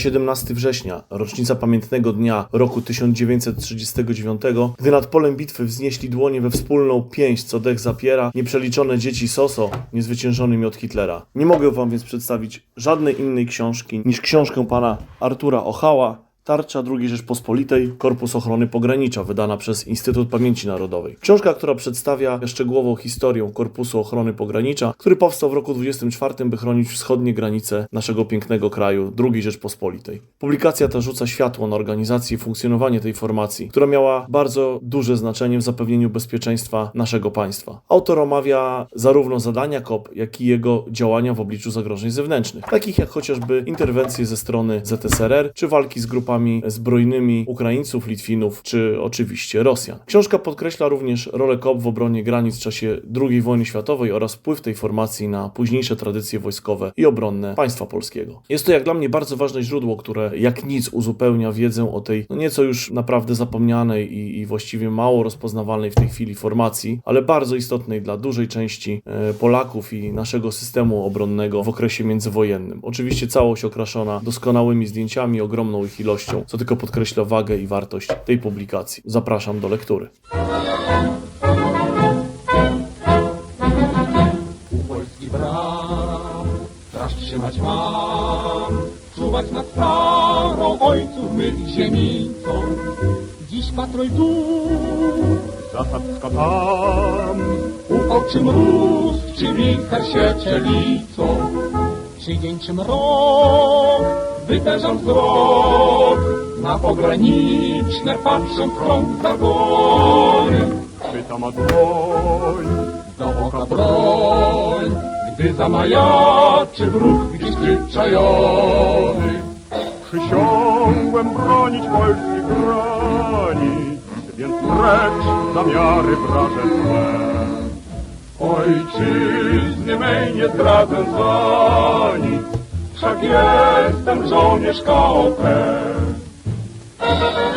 17 września, rocznica pamiętnego dnia roku 1939, gdy nad polem bitwy wznieśli dłonie we wspólną pięść, co dech zapiera, nieprzeliczone dzieci Soso, niezwyciężony miot Hitlera. Nie mogę wam więc przedstawić żadnej innej książki niż książkę pana Artura Ochała, Tarcza II Rzeczpospolitej, Korpus Ochrony Pogranicza, wydana przez Instytut Pamięci Narodowej. Książka, która przedstawia szczegółową historię Korpusu Ochrony Pogranicza, który powstał w roku 24, by chronić wschodnie granice naszego pięknego kraju, II Rzeczpospolitej. Publikacja ta rzuca światło na organizację i funkcjonowanie tej formacji, która miała bardzo duże znaczenie w zapewnieniu bezpieczeństwa naszego państwa. Autor omawia zarówno zadania KOP, jak i jego działania w obliczu zagrożeń zewnętrznych, takich jak chociażby interwencje ze strony ZSRR, czy walki z grupami zbrojnymi Ukraińców, Litwinów, czy oczywiście Rosjan. Książka podkreśla również rolę KOP w obronie granic w czasie II wojny światowej oraz wpływ tej formacji na późniejsze tradycje wojskowe i obronne państwa polskiego. Jest to jak dla mnie bardzo ważne źródło, które jak nic uzupełnia wiedzę o tej no nieco już naprawdę zapomnianej i, i właściwie mało rozpoznawalnej w tej chwili formacji, ale bardzo istotnej dla dużej części e, Polaków i naszego systemu obronnego w okresie międzywojennym. Oczywiście całość okraszona doskonałymi zdjęciami, ogromną ich ilością, co tylko podkreśla wagę i wartość tej publikacji. Zapraszam do lektury. U polskich bram straż trzymać mam, czuwać nad starą ojców mych ziemicą. Dziś patrol tu, Zasadzka tam, u oczy mróz, czy wicher się czelicą. Czy dzień, czy mrok, wyperzam wzrok, na pograniczne patrzę krąg zagony. chwyta ma dłoń, do oka broń, gdy zamajaczy wróg gdzieś przyczajony. przysiągłem bronić polskich granic, więc precz zamiary wraże złe. Ojczyzny mej nie zdradzę za nic, wszak jestem żołnierz KOP. Thank you.